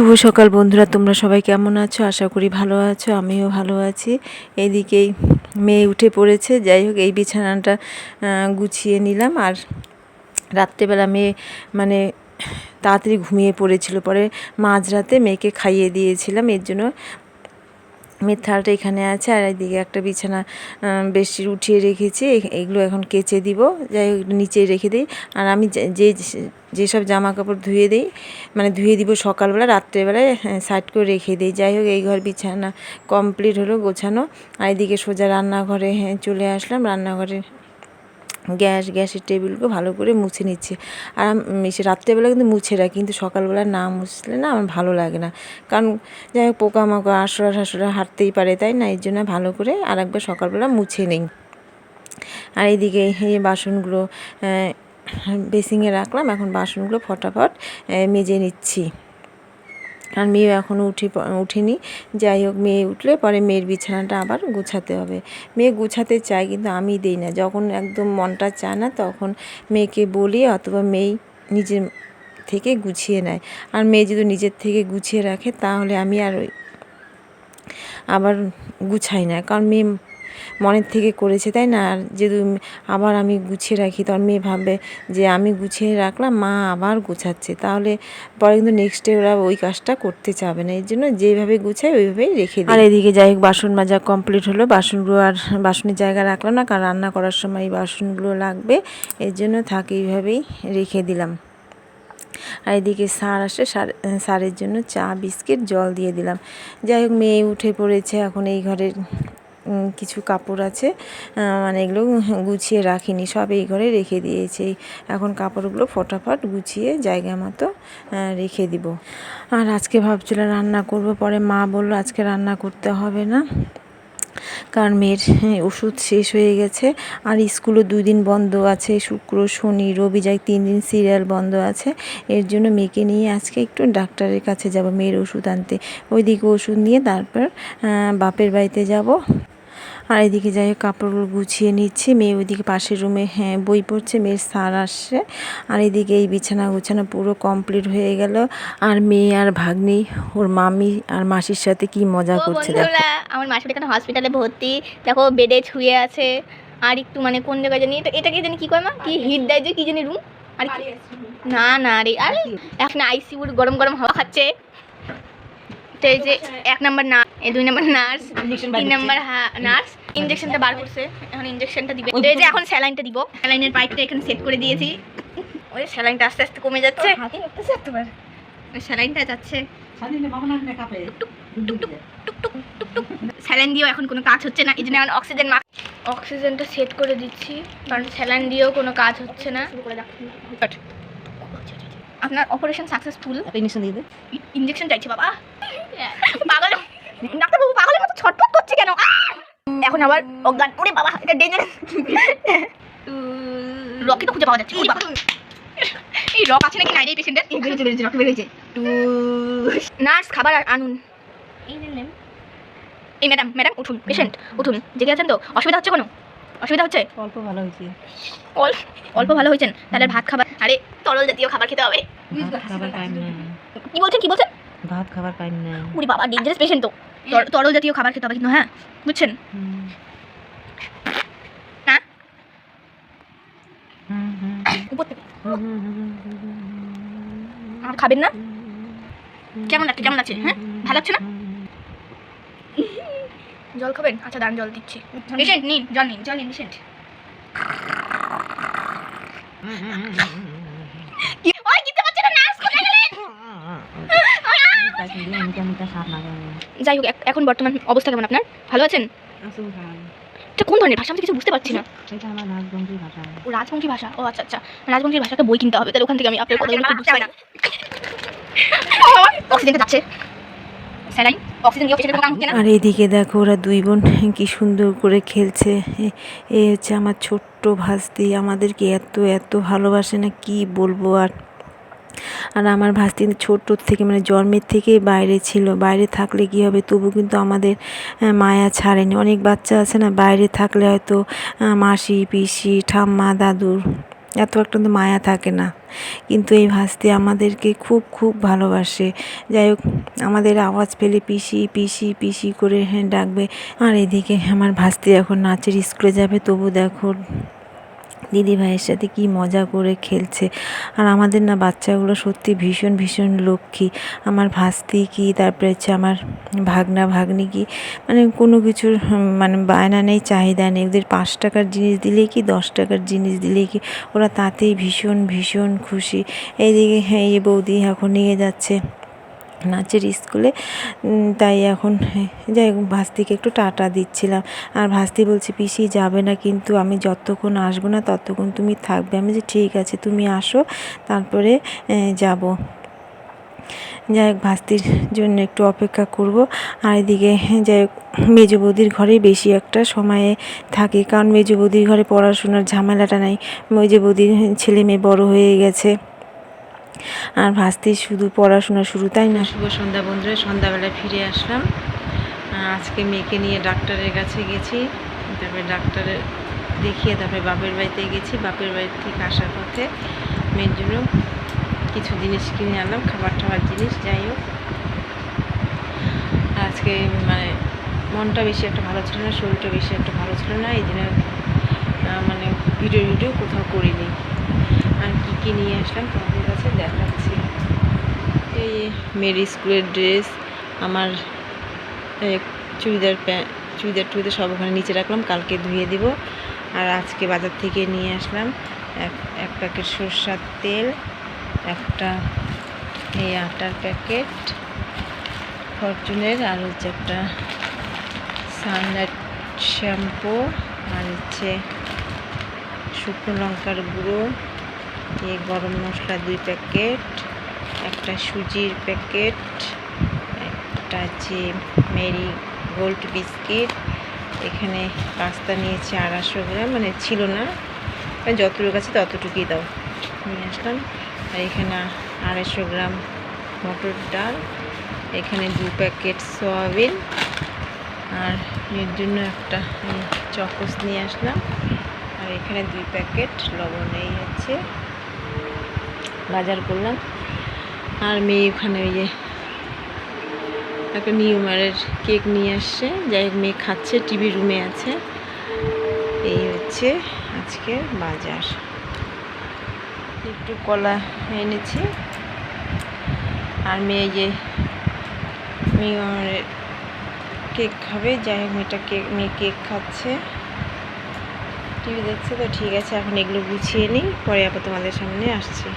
শুভ সকাল বন্ধুরা, তোমরা সবাই কেমন আছো? আশা করি ভালো আছো, আমিও ভালো আছি। এইদিকেই মেয়ে উঠে পড়েছে, যাই হোক এই বিছানাটা গুছিয়ে নিলাম। আর রাত্রেবেলা মেয়ে মানে তাড়াতাড়ি ঘুমিয়ে পড়েছিল, পরে মাঝরাতে মেয়েকে খাইয়ে দিয়েছিলাম, এর জন্য মেয়ের থালটা এখানে আছে, আর এদিকে একটা বিছানা বেশি উঠিয়ে রেখেছি। এগুলো এখন কেচে দিব, যাই হোক নিচে রেখে দিই। আর আমি যে- যে যেসব জামা কাপড় ধুয়ে দিই মানে ধুয়ে দিব সকালবেলা, রাত্রেবেলায় সাইড করে রেখে দিই। যাই হোক, এই ঘর বিছানা কমপ্লিট হলো গোছানো। আর এদিকে সোজা রান্নাঘরে হ্যাঁ চলে আসলাম। রান্নাঘরে গ্যাস, গ্যাসের টেবিলগুলো ভালো করে মুছে নিচ্ছে। আর আমি সে রাত্রেবেলা কিন্তু মুছে রাখি কিন্তু সকালবেলা না মুছলে না আমার ভালো লাগে না। কারণ যাই হোক, পোকামাকড় আশরা ঠাসরা হাঁটতেই পারে, তাই না? এর জন্য ভালো করে আর একবার সকালবেলা মুছে নেই। আর এইদিকে এই বাসনগুলো বেসিংয়ে রাখলাম, এখন বাসনগুলো ফটাফট মেজে নিচ্ছি। আর মেয়ে এখনও উঠে উঠেনি। যাই হোক, মেয়ে উঠলে পরে মেয়ের বিছানাটা আবার গুছাতে হবে। মেয়ে গুছাতে চায় কিন্তু আমি দিই না। যখন একদম মনটা চায় না, তখন মেয়েকে বলি অথবা মেয়ে নিজের থেকে গুছিয়ে নেয়। আর মেয়ে যদি নিজের থেকে গুছিয়ে রাখে, তাহলে আমি আর ওই আবার গুছাই না। কারণ মেয়ে মনের থেকে করেছে, তাই না? আর যদি আবার আমি গুছিয়ে রাখি, তখন মেয়ে ভাববে যে আমি গুছিয়ে রাখলাম, মা আবার গুছাচ্ছে। তাহলে পরে কিন্তু নেক্সট ডে ওরা ওই কাজটা করতে চাবে না। এর জন্য যেভাবে গুছাই, ওইভাবেই রেখে দিই। আর এদিকে যাই হোক, বাসন মাজা কমপ্লিট হলো। বাসনগুলো আর বাসনের জায়গা রাখলাম না, কারণ রান্না করার সময় এই বাসনগুলো লাগবে। এর জন্য থাকে এইভাবেই রেখে দিলাম। আর এদিকে সার আসে সার সারের জন্য চা, বিস্কিট, জল দিয়ে দিলাম। যাই হোক, মেয়ে উঠে পড়েছে, এখন এই ঘরের কিছু কাপড় আছে। মানে এগুলো গুছিয়ে রাখিনি সব এই ঘরে রেখে দিয়েছি। এখন কাপড়গুলো ফটাফট গুছিয়ে জায়গা মতো রেখে দিব। আর আজকে ভাবছিলাম রান্না করব পরে মা বলল আজকে রান্না করতে হবে না। কারণ মেয়ের হ্যাঁ, ওষুধ শেষ হয়ে গেছে। আর স্কুলও দুই দিন বন্ধ আছে শুক্র শনি রবি যাই তিন দিন সিরিয়াল বন্ধ আছে। এর জন্য মেয়েকে নিয়ে আজকে একটু ডাক্তারের কাছে যাব মেয়ের ওষুধ আনতে। ওইদিকে ওষুধ নিয়ে তারপর বাপের বাড়িতে যাব। আর এদিকে যাই হোক কাপড়গুলো গুছিয়ে নিচ্ছি। মেয়ে ওইদিকে পাশের রুমে হ্যাঁ বই পড়ছে মেয়ের সার আসছে। আর এদিকে এই বিছানা গুছানো পুরো কমপ্লিট হয়ে গেল। আর মেয়ে আর ভাগ্নি ওর মামি আর মাসির সাথে কি মজা করছে দেখো। আমার মাসির এখানে হসপিটালে ভর্তি। দেখো বেডে শুয়ে আছে। আর একটু মানে কোন জায়গায় জানি এটা এটাকে জানি কি কয় মা? কি হিট দেয় যে কি জানি রুম আর না না রে আরে এখন আইসিউর গরম গরম হাওয়া খাচ্ছে। তো এই যে এক নাম্বার না এই দুই নাম্বার নার্স তিন নাম্বার নার্স ইনজেকশনটা বার করছে। এখন ইনজেকশনটা দিবে। তো এই যে এখন স্যালাইনটা দিব। স্যালাইনের পাইপটা এখানে সেট করে দিয়েছি। ওই স্যালাইনটা আস্তে আস্তে কমে যাচ্ছে। স্যালাইনটা যাচ্ছে। স্যালাইন দিয়েও এখন কোনো কাজ হচ্ছে না। এই জন্য এখন অক্সিজেন মাস্ক অক্সিজেনটা সেট করে দিচ্ছি। কারণ স্যালাইন দিয়েও কোনো কাজ হচ্ছে না। আপনার অপারেশন সাকসেসফুল ইঞ্জেকশন দিয়ে দে। ইঞ্জেকশন চাইছে বাবা। পাগল। ডাক্তারবাবু পাগলের মতো ছটফট করছে কেন? এখন আবার অজ্ঞান। ওরে বাবা এটা ডেঞ্জার রকি তো খুঁজে পাওয়া যাচ্ছে। ওরে বাবা। এই রক আছে নাকি? নাই রে পেশেন্টের বেরিয়েছে বেরিয়েছে রকি বেরিয়েছে। নার্স খাবার আর আনুন। এই ম্যাডাম ম্যাডাম উঠুন। পেশেন্ট উঠুন। জেগে আছেন তো? অসুবিধা হচ্ছে কোনো? অসুবিধা হচ্ছে? অল্প ভালো হয়েছে। অল্প অল্প ভালো হয়েছেন? তাহলে ভাত খাবার আরে তরল জাতীয় খাবার খেতে হবে কি বলছেন কি বলছেন ভাত খাবার টাইম নেই উরি বাবা ডেঞ্জারাস পেশেন্ট তো তর- তরল জাতীয় খাবার খেতে হবে কিন্তু হ্যাঁ বুঝছেন। না হুম, আর খাবেন না কেমন লাগছে কেমন লাগছে হ্যাঁ ভালো লাগছে না জল খাবেন আচ্ছা দাঁড়ান জল দিচ্ছি পেশেন্ট নিন জল নিন জল নিন পেশেন্ট যাই হোক এখন বর্তমান অবস্থা কেমন আপনার ভালো আছেন এটা কোন ধরনের ভাষা আমি কিছু বুঝতে পারছি না এটা আমার রাজবংশী ভাষা ও রাজবংশী ভাষা ও আচ্ছা আচ্ছা রাজবংশীর ভাষাটা বই কিনতে হবে তাহলে ওখান থেকে আমি আপনার কথা বুঝতে পারি না অক্সিজেনটা যাচ্ছে আর এদিকে দেখো ওরা দুই বোন কি সুন্দর করে খেলছে। এ- হচ্ছে আমার ছোট্ট ভাস্তি। আমাদেরকে এত এত ভালোবাসে না, কি বলব আর? আর আমার ভাস্তি ছোট্ট থেকে মানে জন্মের থেকেই বাইরে ছিল। বাইরে থাকলে কি হবে? তবু কিন্তু আমাদের মায়া ছাড়েনি। অনেক বাচ্চা আছে না, বাইরে থাকলে হয়তো মাসি, পিসি, ঠাম্মা, দাদুর এত একটা তো মায়া থাকে না। কিন্তু এই ভাস্তি আমাদেরকে খুব খুব ভালোবাসে। যাই হোক, আমাদের আওয়াজ পেলে পিসি পিসি পিসি করে হ্যাঁ ডাকবে। আর এদিকে আমার ভাস্তি এখন নাচের স্কুলে যাবে, তবু দেখো দিদি ভাইয়ের সাথে কি মজা করে খেলছে। আর আমাদের না বাচ্চাগুলো সত্যি ভীষণ ভীষণ লক্ষ্মী। আমার ভাস্তি কি, তারপরে হচ্ছে আমার ভাগনা, ভাগ্নি কি মানে কোনো কিছুর মানে বায়না নেই, চাহিদা নেই। ওদের পাঁচ টাকার জিনিস দিলেই কি, দশ টাকার জিনিস দিলেই কি, ওরা তাতেই ভীষণ ভীষণ খুশি। এইদিকে হ্যাঁ এই বৌদি এখন নিয়ে যাচ্ছে নাচের স্কুলে তাই এখন হ্যাঁ, যাই হোক ভাস্তিকে একটু টাটা দিচ্ছিলাম। আর ভাস্তি বলছে পিসি যাবে না কিন্তু আমি যতক্ষণ আসব না ততক্ষণ তুমি থাকবে। আমি যে ঠিক আছে তুমি আসো তারপরে যাব। যাই হোক ভাস্তির জন্য একটু অপেক্ষা করব। আর এদিকে যাই হোক মেজো বৌদির ঘরে বেশি একটা সময়ে থাকে কারণ মেজো বৌদির ঘরে পড়াশোনার ঝামেলাটা নাই। মেজো বৌদির ছেলে মেয়ে বড় হয়ে গেছে। আর ভাস্তির শুধু পড়াশোনা শুরু, তাই না? শুভ সন্ধ্যা বন্ধুরা, সন্ধ্যাবেলায় ফিরে আসলাম। আজকে মেয়েকে নিয়ে ডাক্তারের কাছে গেছি। তারপরে ডাক্তারে দেখিয়ে তারপরে বাপের বাড়িতে গেছি। বাপের বাড়ি থেকে আসার পথে মেয়ের জন্য কিছু জিনিস কিনে আনলাম, খাবার টাবার জিনিস, যাই হোক। আজকে মানে মনটা বেশি একটা ভালো ছিল না, শরীরটা বেশি একটা ভালো ছিল না, এই জন্য মানে ভিডিও ভিডিও কোথাও করিনি। আর কী কী নিয়ে আসলাম তোমাদের কাছে দেখাচ্ছি। এই মেয়ের স্কুলের ড্রেস, আমার চুড়িদার প্যান্ট চুড়িদার টুড়িদার সব ওখানে নিচে রাখলাম, কালকে ধুয়ে দিব। আর আজকে বাজার থেকে নিয়ে আসলাম এক এক প্যাকেট সরষার তেল, একটা এই আটার প্যাকেট, ফরচুনের, আর হচ্ছে একটা সানলাইট শ্যাম্পু, আর হচ্ছে শুকনো লঙ্কার গুঁড়ো। এই গরম মশলা দুই প্যাকেট, একটা সুজির প্যাকেট, একটা আছে মেরি গোল্ড বিস্কিট। এখানে পাস্তা নিয়েছি আড়াইশো গ্রাম মানে ছিল না। মানে যতটুকু আছে ততটুকুই দাও। নিয়ে আসলাম। আর এখানে আড়াইশো গ্রাম মটর ডাল। এখানে দু প্যাকেট সয়াবিন। আর এর জন্য একটা চকোস নিয়ে আসলাম। আর এখানে দুই প্যাকেট লবণ এই হচ্ছে। বাজার করলাম। আর মেয়ে ওখানে ওই যে একটা নিউমারের কেক নিয়ে আসছে। যাই হোক, মেয়ে খাচ্ছে, টিভি রুমে আছে। এই হচ্ছে আজকে বাজার। একটু কলা এনেছি। আর মেয়ে যে নিউমারের কেক খাবে। যাই হোক, মেয়েটা কেক, মেয়ে কেক খাচ্ছে। টিভি দেখছে তো, ঠিক আছে, এখন এগুলো গুছিয়ে নিই। পরে আবার তোমাদের সামনে আসছি।